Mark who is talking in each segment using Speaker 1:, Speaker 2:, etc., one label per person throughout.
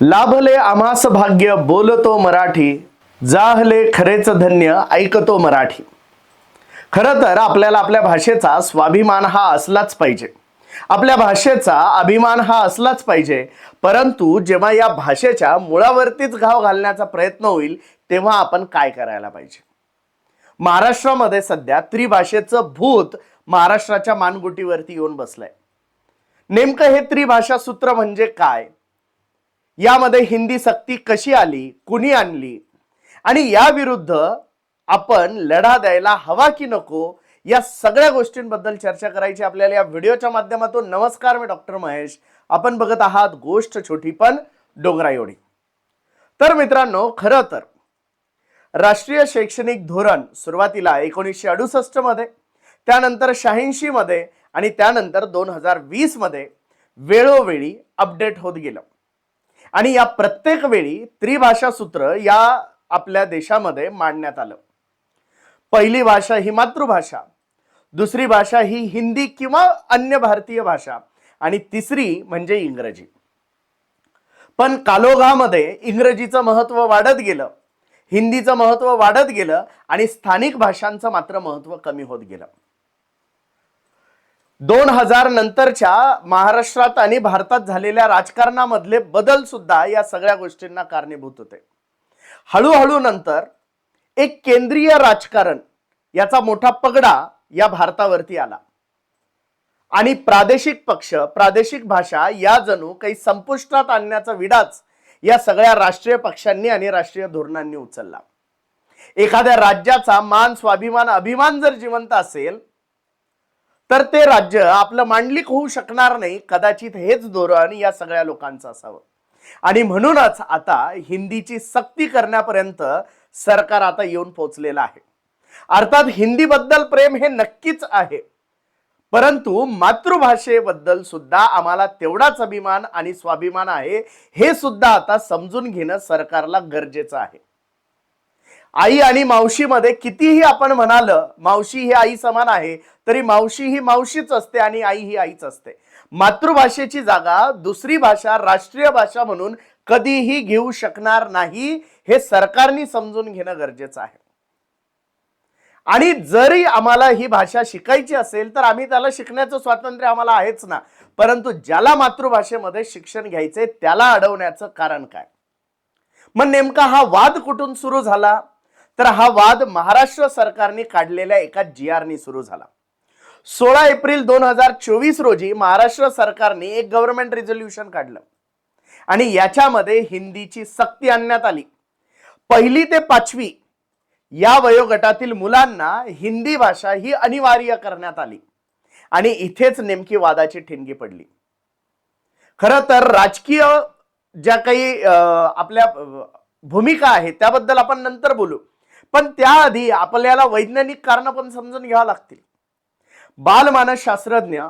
Speaker 1: लाभले आम्हास भाग्य बोलतो मराठी. जाहले खरेच धन्य ऐकतो मराठी. खरं तर आपल्याला आपल्या भाषेचा स्वाभिमान हा असलाच पाहिजे. आपल्या भाषेचा अभिमान हा असलाच पाहिजे. परंतु जेव्हा या भाषेच्या मुळावरतीच घाव घालण्याचा प्रयत्न होईल तेव्हा आपण काय करायला पाहिजे? महाराष्ट्रामध्ये सध्या त्रिभाषेचं भूत महाराष्ट्राच्या मानगुटीवरती येऊन बसलंय. नेमकं हे त्रिभाषा सूत्र म्हणजे काय? यामध्ये हिंदी सक्ती कशी आली कुणी आणली? आणि या विरुद्ध आपण लढा द्यायला हवा की नको या सगळ्या गोष्टींबद्दल चर्चा करायची आपल्याला या व्हिडिओच्या माध्यमातून. नमस्कार मी डॉक्टर महेश. आपण बघत आहात गोष्ट छोटी पण डोंगरा एवढी. तर मित्रांनो खरं तर राष्ट्रीय शैक्षणिक धोरण सुरुवातीला एकोणीसशे अडुसष्टमध्ये त्यानंतर शहाऐंशी मध्ये आणि त्यानंतर दोन हजार वीसमध्ये वेळोवेळी अपडेट होत गेलं. आणि या प्रत्येक वेळी त्रिभाषा सूत्र या आपल्या देशामध्ये मांडण्यात आलं. पहिली भाषा ही मातृभाषा दुसरी भाषा ही हिंदी किंवा अन्य भारतीय भाषा आणि तिसरी म्हणजे इंग्रजी. पण कालोगामध्ये इंग्रजीचं महत्त्व वाढत गेलं हिंदीचं महत्त्व वाढत गेलं आणि स्थानिक भाषांचं मात्र महत्त्व कमी होत गेलं. दोन हजार नंतरच्या महाराष्ट्रात आणि भारतात झालेल्या राजकारणामधले बदल सुद्धा या सगळ्या गोष्टींना कारणीभूत होते. हळूहळू नंतर एक केंद्रीय राजकारण याचा मोठा पगडा या भारतावरती आला. आणि प्रादेशिक पक्ष प्रादेशिक भाषा या जणू काही संपुष्टात आणण्याचा विडाच या सगळ्या राष्ट्रीय पक्षांनी आणि राष्ट्रीय धोरणांनी उचलला. एखाद्या राज्याचा मान स्वाभिमान अभिमान जर जिवंत असेल तर ते राज्य आपलं मांडलिक होऊ शकणार नाही कदाचित हेच धोरण या सगळ्या लोकांचं असावं. आणि म्हणूनच आता हिंदीची सक्ती करण्यापर्यंत सरकार आता येऊन पोचलेलं आहे. अर्थात हिंदीबद्दल प्रेम हे नक्कीच आहे. परंतु मातृभाषेबद्दल सुद्धा आम्हाला तेवढाच अभिमान आणि स्वाभिमान आहे हे सुद्धा आता समजून घेणं सरकारला गरजेचं आहे. आई आणि मावशीमध्ये कितीही आपण म्हणालं मावशी ही आई समान आहे तरी मावशी ही मावशीच असते आणि आई ही आईच असते. मातृभाषेची जागा दुसरी भाषा राष्ट्रीय भाषा म्हणून कधीही घेऊ शकणार नाही हे सरकारने समजून घेणं गरजेचं आहे. आणि जरी आम्हाला ही भाषा शिकायची असेल तर आम्ही त्याला शिकण्याचं स्वातंत्र्य आम्हाला आहेच ना. परंतु ज्याला मातृभाषेमध्ये शिक्षण घ्यायचे त्याला अडवण्याचं कारण काय? मग नेमका हा वाद कुठून सुरू झाला? तर हा वाद महाराष्ट्र सरकारने काढलेल्या एका जी आरनी सुरू झाला. सोळा एप्रिल दोन हजार चोवीस रोजी महाराष्ट्र सरकारने एक गव्हर्नमेंट रिझोल्युशन काढलं. आणि याच्यामध्ये हिंदीची सक्ती आणण्यात आली. पहिली ते पाचवी या वयोगटातील मुलांना हिंदी भाषा ही अनिवार्य करण्यात आली. आणि इथेच नेमकी वादाची ठिणगी पडली. खरं तर राजकीय ज्या काही अं, आपल्या भूमिका आहेत त्याबद्दल आपण नंतर बोलू. पण त्याआधी आपल्याला वैज्ञानिक कारण पण समजून घ्यावं लागतील. बालमानस शास्त्रज्ञ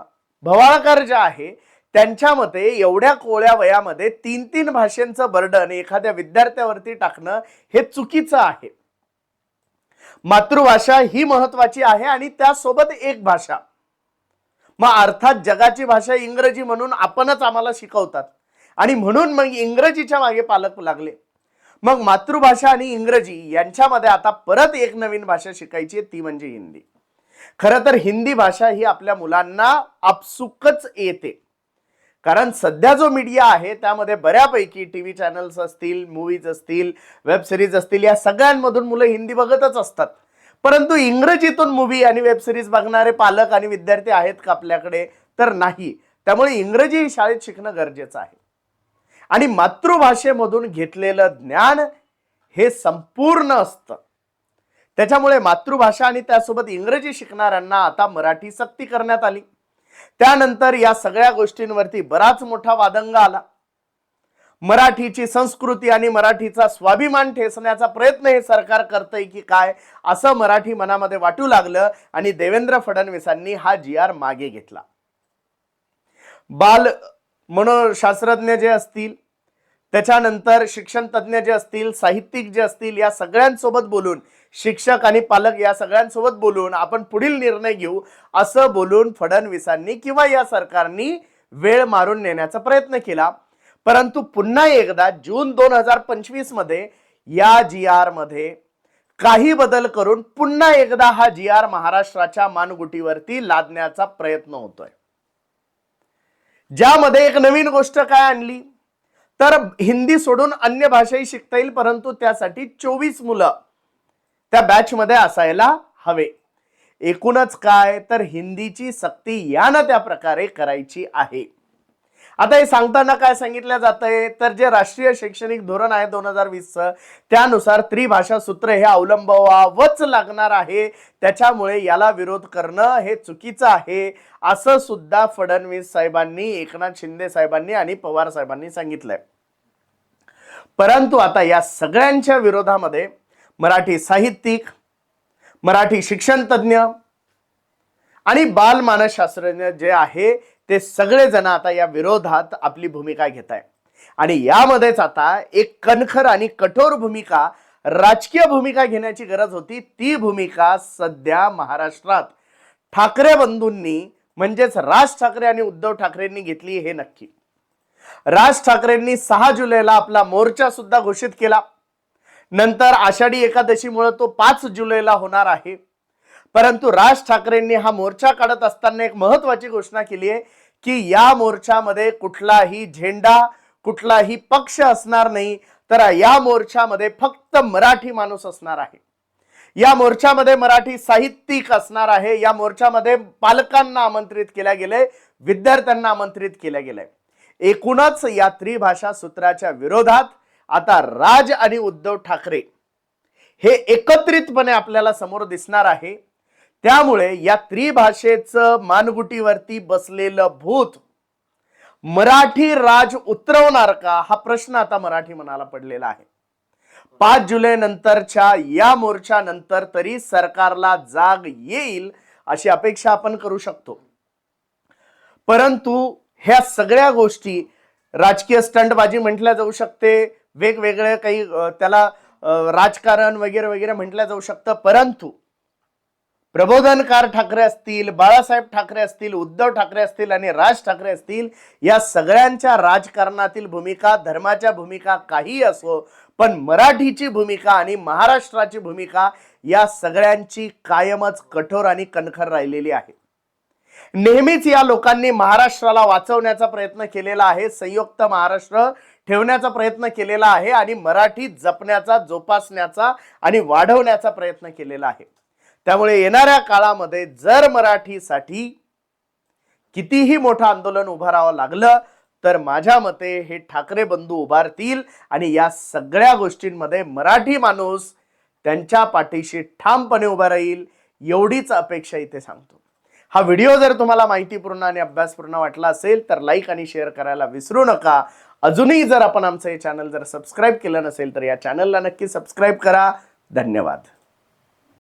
Speaker 1: भवाळकर जे आहे त्यांच्या मते एवढ्या कोळ्या वयामध्ये तीन तीन भाषांचं बर्डन एखाद्या विद्यार्थ्यावरती टाकणं हे चुकीचं आहे. मातृभाषा ही महत्वाची आहे आणि त्यासोबत एक भाषा. मग अर्थात जगाची भाषा इंग्रजी म्हणून आपणच आम्हाला शिकवतात. आणि म्हणून मग इंग्रजीच्या मागे पालक लागले. मग मातृभाषा आणि इंग्रजी यांच्यामध्ये आता परत एक नवीन भाषा शिकायची आहे ती म्हणजे हिंदी. खरं तर हिंदी भाषा ही आपल्या मुलांना आपसुकच येते. कारण सध्या जो मीडिया आहे त्यामध्ये बऱ्यापैकी टी व्ही चॅनल्स असतील मूवीज असतील वेब सिरीज असतील या सगळ्यांमधून मुलं हिंदी बघतच असतात. परंतु इंग्रजीतून मूवी आणि वेब सिरीज बघणारे पालक आणि विद्यार्थी आहेत का आपल्याकडे? तर नाही. त्यामुळे इंग्रजी ही शाळेत शिकणं गरजेचं आहे. आणि मातृभाषेमधून घेतलेलं ज्ञान हे संपूर्ण असतं. त्याच्यामुळे मातृभाषा आणि त्यासोबत इंग्रजी शिकणाऱ्यांना आता मराठी सक्ती करण्यात आली. त्यानंतर या सगळ्या गोष्टींवरती बराच मोठा वादंग आला. मराठीची संस्कृती आणि मराठीचा स्वाभिमान ठेसण्याचा प्रयत्न हे सरकार करतंय की काय असं मराठी मनामध्ये वाटू लागलं आणि देवेंद्र फडणवीसांनी हा जी आर मागे घेतला. बाल मनोशास्त्रज्ञ जे असतील त्याच्यानंतर शिक्षण तज्ज्ञ जे असतील साहित्यिक जे असतील या सगळ्यांसोबत बोलून शिक्षक आणि पालक या सगळ्यांसोबत बोलून आपण पुढील निर्णय घेऊ असं बोलून फडणवीसांनी किंवा या सरकारनी वेळ मारून नेण्याचा प्रयत्न केला. परंतु पुन्हा एकदा जून दोन हजार पंचवीसमध्ये या जी आरमध्ये काही बदल करून पुन्हा एकदा हा जी आर महाराष्ट्राच्या मानगुटीवरती लादण्याचा प्रयत्न होतोय. ज्यामध्ये एक नवीन गोष्ट काय आणली? तर हिंदी सोडून अन्य भाषाही शिकता येईल परंतु त्यासाठी चोवीस मुलं त्या बॅच मध्ये असायला हवे. एकूणच काय? तर हिंदीची सक्ती यानं त्या प्रकारे करायची आहे. आता हे सांगताना काय सांगितलं जात आहे तर जे राष्ट्रीय शैक्षणिक धोरण आहे दोन हजार वीसचं त्यानुसार त्रिभाषा सूत्र हे अवलंबवावंच लागणार आहे. त्याच्यामुळे याला विरोध करणं हे चुकीचं आहे असं सुद्धा फडणवीस साहेबांनी एकनाथ शिंदे साहेबांनी आणि पवार साहेबांनी सांगितलंय. परंतु आता या सगळ्यांच्या विरोधामध्ये मराठी साहित्यिक मराठी शिक्षणतज्ञ आणि बालमानसशास्त्रज्ञ जे आहे ते सगळेजण आता या विरोधात आपली भूमिका घेत आहे आणि यामध्येच आता एक कणखर आणि कठोर भूमिका राजकीय भूमिका घेण्याची गरज होती. ती भूमिका सध्या महाराष्ट्रात ठाकरे बंधूंनी म्हणजेच राज ठाकरे आणि उद्धव ठाकरेंनी घेतली हे नक्की. राज ठाकरेंनी सहा जुलैला आपला मोर्चा सुद्धा घोषित केला. नंतर आषाढी एकादशीमुळे तो पाच जुलैला होणार आहे. परंतु राज ठाकरेंनी हा मोर्चा काढत असताना एक महत्वाची घोषणा केली आहे की या मोर्चामध्ये कुठलाही झेंडा कुठलाही पक्ष असणार नाही तर या मोर्चामध्ये फक्त मराठी माणूस असणार आहे. या मोर्चामध्ये मराठी साहित्यिक असणार आहे. या मोर्चामध्ये पालकांना आमंत्रित केल्या गेले विद्यार्थ्यांना आमंत्रित केल्या गेलंय एकूणच या त्रिभाषा सूत्राच्या विरोधात आता राज आणि उद्धव ठाकरे हे एकत्रितपणे आपल्याला समोर दिसणार आहे. त्यामुळे या त्रिभाषेचं मानगुटीवरती बसलेलं भूत मराठी राज उतरवणार का? हा प्रश्न आता मराठी मनाला पडलेला आहे. पाच जुलै नंतरच्या या मोर्चानंतर तरी सरकारला जाग येईल अशी अपेक्षा आपण करू शकतो. परंतु ह्या सगळ्या गोष्टी राजकीय स्टंटबाजी म्हटल्या जाऊ शकते वेगवेगळे काही त्याला राजकारण वगैरे वगैरे म्हटलं जाऊ शकतं परंतु प्रबोधनकार ठाकरे असतील बाळासाहेब ठाकरे असतील उद्धव ठाकरे असतील आणि राज ठाकरे असतील या सगळ्यांच्या राजकारणातील भूमिका धर्माच्या भूमिका काही असो पण मराठीची भूमिका आणि महाराष्ट्राची भूमिका या सगळ्यांची कायमच कठोर आणि कणखर राहिलेली आहे. नेहमीच या लोकांनी महाराष्ट्राला वाचवण्याचा प्रयत्न केलेला आहे संयुक्त महाराष्ट्र ठेवण्याचा प्रयत्न केलेला आहे आणि मराठी जपण्याचा जोपासण्याचा आणि वाढवण्याचा प्रयत्न केलेला आहे. त्यामुळे येणाऱ्या काळामध्ये जर मराठीसाठी कितीही मोठं आंदोलन उभं राहावं लागलं तर माझ्या मते हे ठाकरे बंधू उभारतील आणि या सगळ्या गोष्टींमध्ये मराठी माणूस त्यांच्या पाठीशी ठामपणे उभा राहील एवढीच अपेक्षा इथे सांगतो. हा व्हिडिओ जर तुम्हाला माहितीपूर्ण आणि अभ्यासपूर्ण वाटला असेल तर लाईक आणि शेअर करायला विसरू नका. अजूनही जर आपण आमचं हे चॅनल जर सबस्क्राईब केलं नसेल तर या चॅनलला नक्की सबस्क्राईब करा. धन्यवाद.